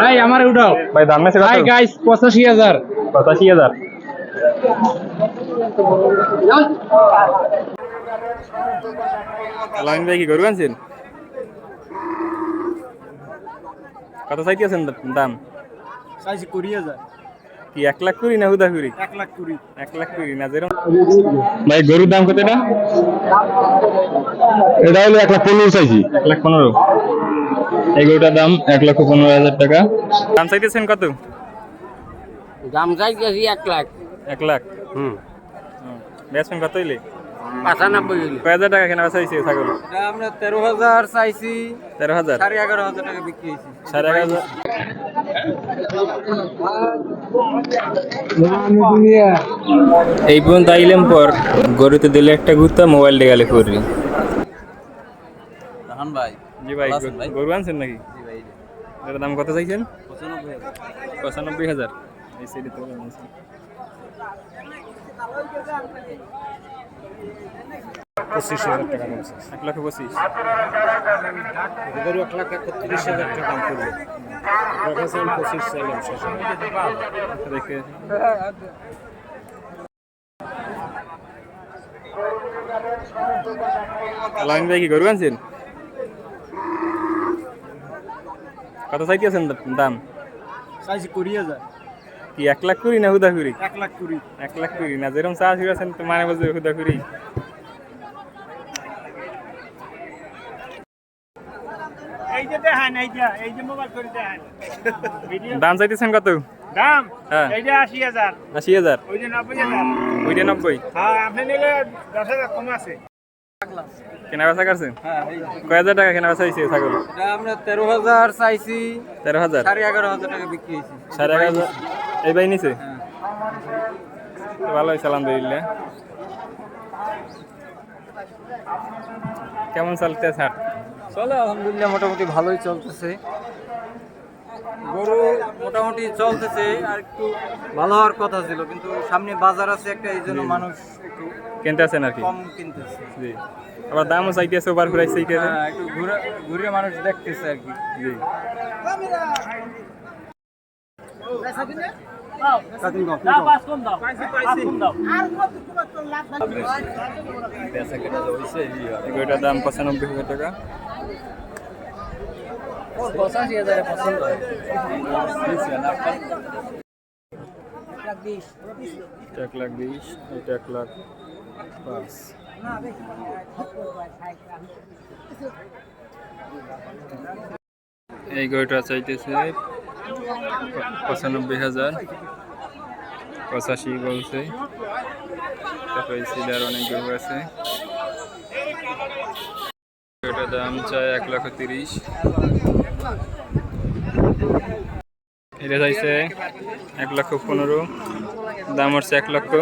ভাই আমার উঠাও। ভাই দাম আছে ভাই গাইস পঁচাশি হাজার। পঁচাশি হাজার। আলামিন ভাই কি গরু আনছেন? কত চাইতে আছেন দাম? চাইছি কুড়ি হাজার। কি এক লাখ কুড়ি না হুদা কুড়ি? এক লাখ কুড়ি। এক লাখ কুড়ি না যেরকম ভাই গরুর দাম কত এটা? এটা হলো এক লাখ পনেরো চাইছি। এক লাখ পনেরো। এই গরুটার দাম এক লক্ষ পনেরো হাজার টাকা। দাম চাইতেছেন কত? দাম চাইছি এক লাখ। এক লাখ? হুম। বেসবেন কত হইলে? পাঁচানব্বই কয় হাজার টাকা কেনা হয়েছে ছাগল? আমরা তেরো হাজার চাইছি। তেরো হাজার? সাড়ে এগারো হাজার টাকা বিক্রি হয়েছে সাড়ে এগারো হাজার? এই পর্যন্ত আইলাম পর গরুতে দিলে একটা গুতা মোবাইল ডেগালে করবি। রাহান ভাই। জি ভাই ভাই? গরু আনছেন নাকি? জি ভাই এটার দাম কত চাইছেন? পঁচানব্বই হাজার। এই সাইডে তো পঁচিশ হাজার টাকা এক লক্ষ পঁচিশ। গরু এক লাখ একত্রিশ হাজার টাকা দাম করবে। রেখেছেন পঁচিশ চাইলাম শেষ দেখে। আলামিন ভাই কি গরু আনছেন? কত চাইতে আছেন দাম? চাইছি কুড়ি হাজার। কি এক লাখ কুড়ি না হুদা কুড়ি এক লাখ কুড়ি। এক লাখ কুড়ি না যেরকম চা আছেন তো মানে বলছে হুদা কুড়ি দাম চাইতেছেন কত? দাম? হ্যাঁ। আশি হাজার। আশি হাজার? নব্বই হাজার। ওইটা নব্বই? হ্যাঁ আপনি নিলে দশ হাজার কম আছে। কেনা বেচা করছেন? হ্যাঁ কয় হাজার টাকা কেনা বেচা হয়েছে ছাগল? এটা আমরা তেরো হাজার চাইছি। তেরো হাজার? সাড়ে এগারো হাজার টাকা বিক্রি হয়েছে। সাড়ে এগারো হাজার? এই বাই নিছে? হ্যাঁ। ভালো হয়েছে আলহামদুলিল্লাহ। কেমন চলতেছে হাট? চলে আলহামদুলিল্লাহ মোটামুটি ভালোই চলতেছে। গরু মোটামুটি চলতেছে আর একটু ভালো হওয়ার কথা ছিল কিন্তু সামনে বাজার আছে একটা এই জন্য মানুষ একটু কিনতে আছেন আর কি কম কিনতেছে। জি। আবার দামও চাইতেছে ওভার ঘুরাইছে এই কারণে। হ্যাঁ একটু ঘুরে ঘুরে মানুষ দেখতেছে আর কি। জি। দাম পঁচানব্বই হাজার টাকা। পঁচাশি হাজারে পছন্দ এটা এক লাখ বিশ এটা এক লাখ পাঁচ। এই গরুটা চাইতেছে পঁচানব্বই হাজার। পঁচাশি বলছে। তারপরে সিডার অনেক গরু আছে। গরুটার দাম চাই এক লক্ষ তিরিশ। এটা চাইছে এক লক্ষ পনেরো দাম হচ্ছে এক লক্ষ।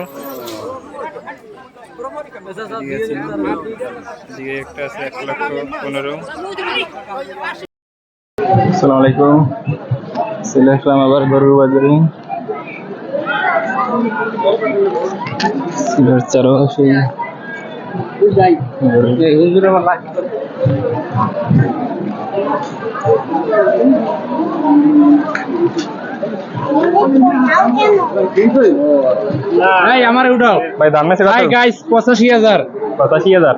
একটা আছে এক লক্ষ পনেরো। আসসালামু আলাইকুম। চলে আসলাম আবার গরুর বাজারে। সিলেট চারপাশে ভাই আমার উঠাও। ভাই দাম আছে ভাই গাইস পঁচাশি হাজার। পঁচাশি হাজার।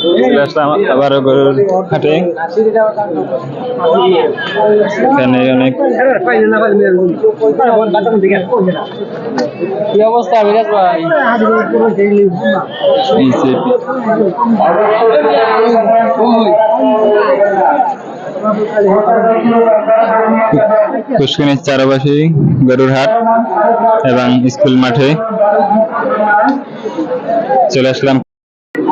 চলে আসলাম আবারও গরুর হাটে। এখানে অনেক কি অবস্থা বিরাজ ভাই? পুষ্কিনের চারপাশে গরুর হাট এবং স্কুল মাঠে। চলে আসলাম